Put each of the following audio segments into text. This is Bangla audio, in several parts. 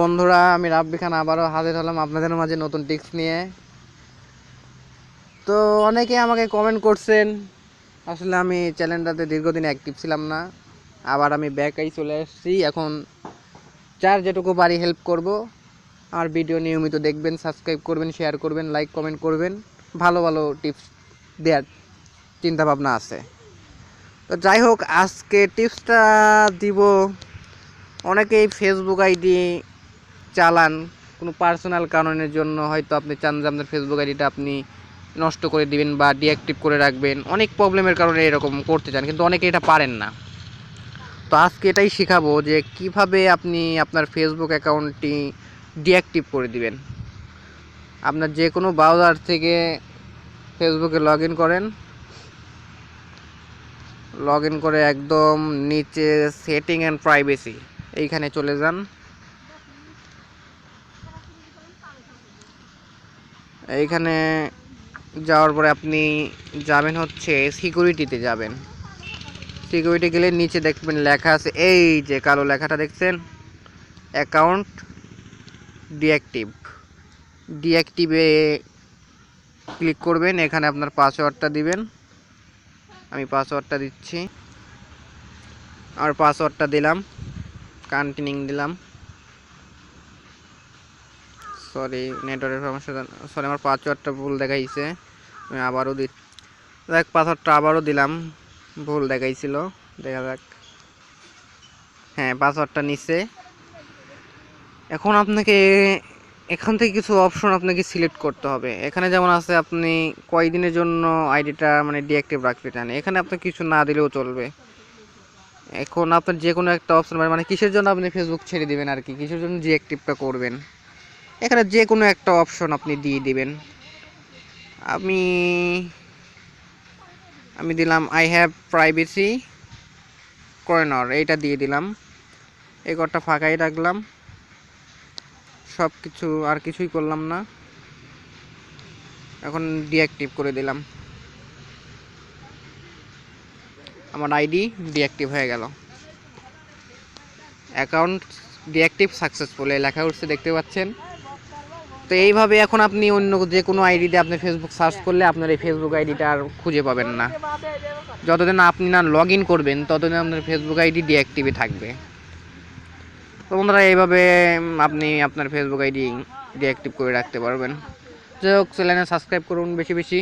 বন্ধুরা, আমি রাব্বি খান আবারও হাজির হলাম আপনাদের মাঝে নতুন টিপস নিয়ে। তো অনেকে আমাকে কমেন্ট করছেন, আসলে আমি চ্যানেলটাতে দীর্ঘদিন অ্যাক্টিভ ছিলাম না, আবার আমি ব্যাকাই চলে এসেছি এখন যার যেটুকু পারি হেল্প করব, আর ভিডিও নিয়মিত দেখবেন সাবস্ক্রাইব করবেন শেয়ার করবেন লাইক কমেন্ট করবেন, ভালো ভালো টিপস দেওয়ার চিন্তাভাবনা আছে। তো যাই হোক, আজকে টিপসটা দিব অনেকেই ফেসবুক আইডি চালান কোনো পার্সোনাল কারণের জন্য হয়তো আপনি চান যে আপনার ফেসবুক আইডিটা আপনি নষ্ট করে দিবেন বা ডিঅ্যাক্টিভ করে রাখবেন। অনেক প্রবলেমের কারণে এরকম করতে চান, কিন্তু অনেকে এটা পারেন না। তো আজকে এটাই শেখাবো যে কীভাবে আপনি আপনার ফেসবুক অ্যাকাউন্টটি ডিঅ্যাক্টিভ করে দিবেন। আপনার যে কোনো ব্রাউজার থেকে ফেসবুকে লগ ইন করেন। লগ ইন করে একদম নিচে সেটিং অ্যান্ড প্রাইভেসি এইখানে চলে যান। এইখানে যাওয়ার পরে আপনি যাবেন হচ্ছে সিকিউরিটিতে যাবেন। সিকিউরিটি গেলে নিচে দেখবেন লেখা আছে, এই যে কালো লেখাটা দেখছেন, অ্যাকাউন্ট ডিঅ্যাক্টিভ। ডিঅ্যাক্টিভে ক্লিক করবেন, এখানে আপনার পাসওয়ার্ডটা দিবেন। আমি পাসওয়ার্ডটা দিচ্ছি। আর পাসওয়ার্ডটা দিলাম, কন্টিনিউ দিলাম। সরি নেটওয়ার্কের সমস্যা সরি আমার পাসওয়ার্ডটা ভুল দেখাইছে। আমি আবারও দি দেখ পাসওয়ার্ডটা আবারও দিলাম। ভুল দেখাইছিল, দেখা যাক। হ্যাঁ পাসওয়ার্ডটা নিচে এখন আপনাকে, এখান থেকে কিছু অপশন আপনাকে সিলেক্ট করতে হবে। এখানে যেমন আছে, আপনি কয়দিনের জন্য আইডিটা মানে ডিঅ্যাক্টিভ রাখতে চান? এখানে আপনি কিছু না দিলেও চলবে। এখন আপনার যে কোনো একটা অপশন মানে কিসের জন্য আপনি ফেসবুক ছেড়ে দিবেন আর কি? কিসের জন্য ডিঅ্যাক্টিভটা করবেন? এখানে যে কোনো একটা অপশন আপনি দিয়ে দিবেন। আমি আমি দিলাম আই হ্যাভ প্রাইভেসি কর্নার এইটা দিয়ে দিলাম। এই ঘরটা ফাঁকাই রাখলাম। সব কিছু আর কিছুই করলাম না। এখন ডিঅ্যাক্টিভ করে দিলাম। আমার আইডি ডিঅ্যাক্টিভ হয়ে গেল। অ্যাকাউন্ট ডিঅ্যাক্টিভ সাকসেসফুল এই লেখা উঠছে, দেখতে পাচ্ছেন? তো এইভাবে এখন আপনি অন্য যে কোনো আইডিতে আপনি ফেসবুক সার্চ করলে আপনার এই ফেসবুক আইডিটা আর খুঁজে পাবেন না। যতদিন আপনি না লগ ইন করবেন, ততদিন আপনার ফেসবুক আইডি ডিঅ্যাক্টিভে থাকবে। তো বন্ধুরা, এইভাবে আপনি আপনার ফেসবুক আইডি ডিঅ্যাক্টিভ করে রাখতে পারবেন। যাই হোক চ্যানেলে সাবস্ক্রাইব করুন বেশি বেশি।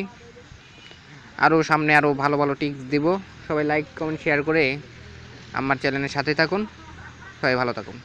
আরও সামনে আরও ভালো ভালো টিপস দিব। সবাই লাইক কমেন্ট শেয়ার করে আমার চ্যানেলের সাথে থাকুন। সবাই ভালো থাকুন।